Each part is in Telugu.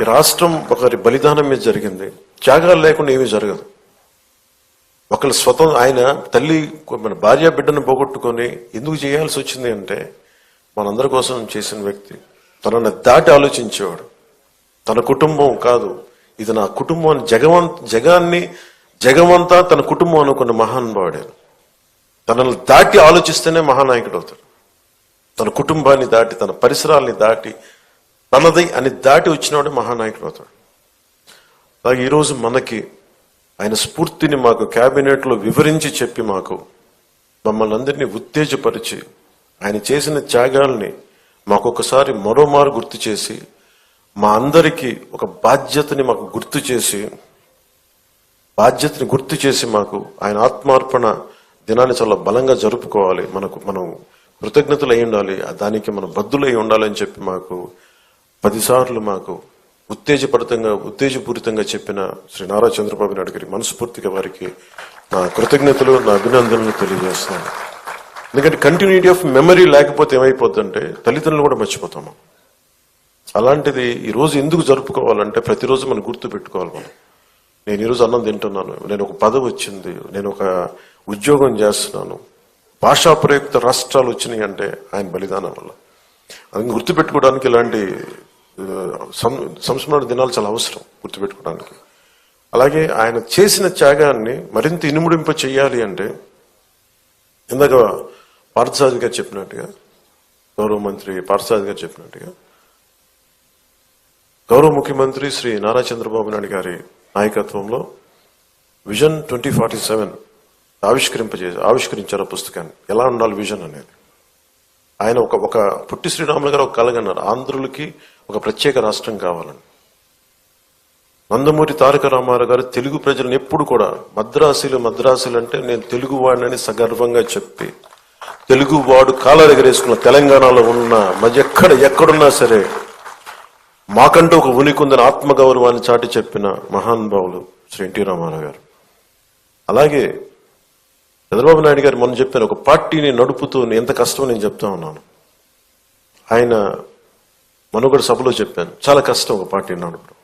ఈ రాష్ట్రం ఒకరి బలిదానం మీద జరిగింది. త్యాగాలు లేకుండా ఏమీ జరగదు. ఒకళ్ళు స్వతం ఆయన తల్లి మన భార్య బిడ్డను పోగొట్టుకొని ఎందుకు చేయాల్సి వచ్చింది అంటే మనందరి కోసం చేసిన వ్యక్తి తనని దాటి ఆలోచించేవాడు. తన కుటుంబం కాదు. ఇది నా కుటుంబం జగవన్ జగాన్ని జగమంతా తన కుటుంబం అనుకున్న మహానుభావుడే. తనను దాటి ఆలోచిస్తేనే మహానాయకుడు అవుతాడు. తన కుటుంబాన్ని దాటి తన పరిసరాల్ని దాటి తనది అని దాటి వచ్చినవాడు మహానాయకుడు అవుతాడు. అలాగే ఈరోజు మనకి ఆయన స్ఫూర్తిని మాకు క్యాబినెట్లో వివరించి చెప్పి మాకు మమ్మల్ని అందరినీ ఉత్తేజపరిచి ఆయన చేసిన త్యాగాల్ని మాకొకసారి మరోమారు గుర్తు చేసి మా అందరికీ ఒక బాధ్యతని మాకు గుర్తు చేసి బాధ్యతని గుర్తు చేసి మాకు ఆయన ఆత్మార్పణ దినాన్ని చాలా బలంగా జరుపుకోవాలి. మనకు మనం కృతజ్ఞతలు అయి ఉండాలి దానికి మనం బద్దులై ఉండాలని చెప్పి మాకు పదిసార్లు మాకు ఉత్తేజపరితంగా ఉత్తేజపూరితంగా చెప్పిన శ్రీ నారా చంద్రబాబు నాయుడు గారి మనస్ఫూర్తిగా వారికి నా కృతజ్ఞతలు నా అభినందనలు తెలియజేస్తున్నాను. ఎందుకంటే కంటిన్యూటీ ఆఫ్ మెమరీ లేకపోతే ఏమైపోతుందంటే తల్లిదండ్రులు కూడా మర్చిపోతాము అలాంటిది ఈరోజు ఎందుకు జరుపుకోవాలంటే ప్రతిరోజు మనం గుర్తు పెట్టుకోవాలి మనం. నేను ఈరోజు అన్నం తింటున్నాను నేను ఒక పదవి వచ్చింది నేను ఒక ఉద్యోగం చేస్తున్నాను. భాషా ప్రయుక్త రాష్ట్రాలు వచ్చినాయి అంటే ఆయన బలిదానం వల్ల. అది గుర్తుపెట్టుకోవడానికి ఇలాంటి సంస్మరణ దినాలు చాలా అవసరం గుర్తుపెట్టుకోవడానికి. అలాగే ఆయన చేసిన త్యాగాన్ని మరింత ఇనుముడింప చేయాలి అంటే ఇందాక పార్థసారథి గారు చెప్పినట్టుగా గౌరవ మంత్రి పార్థసారథి గారు చెప్పినట్టుగా గౌరవ ముఖ్యమంత్రి శ్రీ నారా చంద్రబాబు నాయుడు గారి నాయకత్వంలో విజన్ ట్వంటీ ఫార్టీ సెవెన్ ఆవిష్కరింపజే ఆవిష్కరించారు పుస్తకాన్ని. ఎలా ఉండాలి విజన్ అనేది? ఆయన ఒక ఒక పుట్టి శ్రీరాములు గారు ఒక కలగన్నారు ఆంధ్రులకి ఒక ప్రత్యేక రాష్ట్రం కావాలని. నందమూరి తారక రామారావు గారు తెలుగు ప్రజలను ఎప్పుడు కూడా మద్రాసులు మద్రాసులు అంటే నేను తెలుగు వాడినని సగర్వంగా చెప్పి తెలుగు వాడు కాలాలు ఎగరేసుకున్న తెలంగాణలో ఉన్న మధ్య ఎక్కడ ఎక్కడున్నా సరే మాకంటూ ఒక ఉనికి ఉందని ఆత్మగౌరవాన్ని చాటి చెప్పిన మహానుభావులు శ్రీ ఎన్టీ రామారావు గారు. అలాగే చంద్రబాబు నాయుడు గారు మొన్న చెప్పిన ఒక పార్టీని నడుపుతూ ఎంత కష్టమో నేను చెప్తా ఉన్నాను. ఆయన మనుగడ సభలో చెప్పాను. చాలా కష్టం ఒక పార్టీ నడపడం.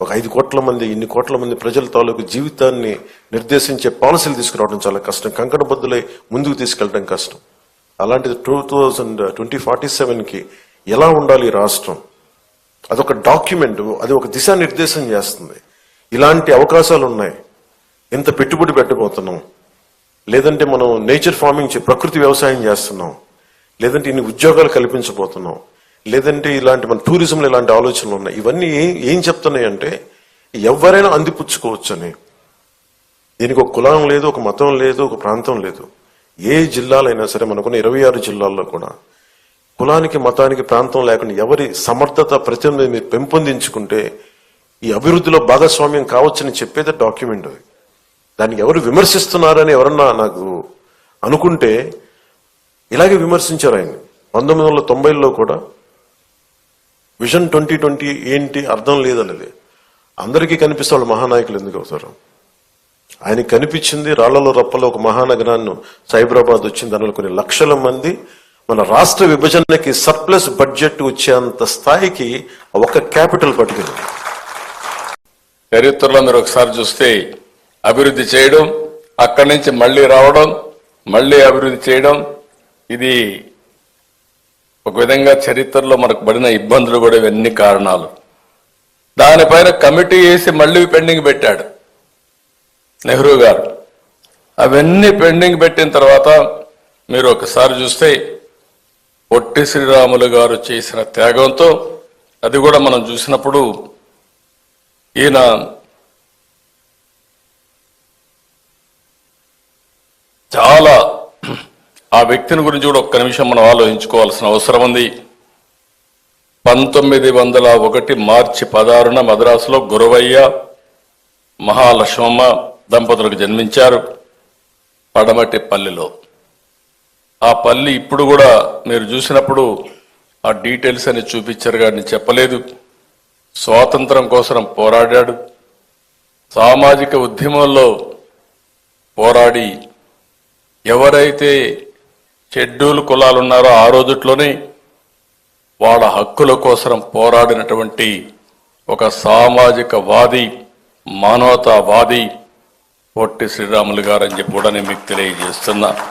ఒక ఐదు కోట్ల మంది ఇన్ని కోట్ల మంది ప్రజల తాలూకు జీవితాన్ని నిర్దేశించే పాలసీలు తీసుకురావడం చాలా కష్టం. కంకణబద్దులై ముందుకు తీసుకెళ్ళడం కష్టం. అలాంటిది టూ థౌజండ్ ట్వంటీ ఫార్టీ సెవెన్కి ఎలా ఉండాలి ఈ రాష్ట్రం? అదొక డాక్యుమెంట్ అది ఒక దిశానిర్దేశం చేస్తుంది. ఇలాంటి అవకాశాలు ఉన్నాయి ఇంత పెట్టుబడి పెట్టబోతున్నాం. లేదంటే మనం నేచర్ ఫార్మింగ్ చే- ప్రకృతి వ్యవసాయం చేస్తున్నాం. లేదంటే ఇన్ని ఉద్యోగాలు కల్పించబోతున్నాం. లేదంటే ఇలాంటి మన టూరిజంలో ఇలాంటి ఆలోచనలు ఉన్నాయి. ఇవన్నీ ఏం చెప్తున్నాయి అంటే ఎవరైనా అందిపుచ్చుకోవచ్చు అని దీనికి ఒక కులం లేదు ఒక మతం లేదు ఒక ప్రాంతం లేదు. ఏ జిల్లాలైనా సరే మనకున్న ఇరవై ఆరు జిల్లాల్లో కూడా కులానికి మతానికి ప్రాంతం లేకుండా ఎవరి సమర్థత ప్రతినిధి మీరు పెంపొందించుకుంటే ఈ అభివృద్ధిలో భాగస్వామ్యం కావచ్చని చెప్పేది డాక్యుమెంట్ అది. దాన్ని ఎవరు విమర్శిస్తున్నారని ఎవరన్నా నాకు అనుకుంటే ఇలాగే విమర్శించారు ఆయన. పంతొమ్మిది వందల తొంభైలో కూడా విజన్ ట్వంటీ ట్వంటీ ఏంటి అర్థం లేదన్నది. అందరికీ కనిపిస్తే వాళ్ళు మహానాయకులు ఎందుకు అవుతారు? ఆయన కనిపించింది రాళ్ళలో రప్పలో ఒక మహానగరాన్ని సైబరాబాద్ వచ్చింది దానిలో కొన్ని లక్షల మంది. మన రాష్ట్ర విభజనకి సర్ప్లస్ బడ్జెట్ వచ్చేంత స్థాయికి ఒక క్యాపిటల్ పట్టుకుంది చరిత్రలో మీరు ఒకసారి చూస్తే అభివృద్ధి చేయడం అక్కడి నుంచి మళ్ళీ రావడం మళ్ళీ అభివృద్ధి చేయడం ఇది ఒక విధంగా చరిత్రలో మనకు పడిన ఇబ్బందులు కూడా ఇవన్నీ కారణాలు. దానిపైన కమిటీ వేసి మళ్ళీ పెండింగ్ పెట్టాడు నెహ్రూ గారు. అవన్నీ పెండింగ్ పెట్టిన తర్వాత మీరు ఒకసారి చూస్తే పొట్టి శ్రీరాములు గారు చేసిన త్యాగంతో అది కూడా మనం చూసినప్పుడు ఈయన చాలా ఆ వ్యక్తిని గురించి కూడా ఒక్క నిమిషం మనం ఆలోచించుకోవాల్సిన అవసరం ఉంది. పంతొమ్మిది వందల ఒకటి మార్చి పదహారున మద్రాసులో గురవయ్య మహాలక్ష్మమ్మ దంపతులకు జన్మించారు పడమటి పల్లెలో. ఆ పల్లి ఇప్పుడు కూడా మీరు చూసినప్పుడు ఆ డీటెయిల్స్ అని చూపించారు కానీ చెప్పలేదు. స్వాతంత్రం కోసం పోరాడాడు. సామాజిక ఉద్యమంలో పోరాడి ఎవరైతే షెడ్యూల్ కులాలు ఉన్నారో ఆ రోజుట్లోనే వాళ్ళ హక్కుల కోసం పోరాడినటువంటి ఒక సామాజిక వాది మానవతావాది పొట్టి శ్రీరాములు గారని చెప్పి కూడా నేను మీకు తెలియజేస్తున్నాను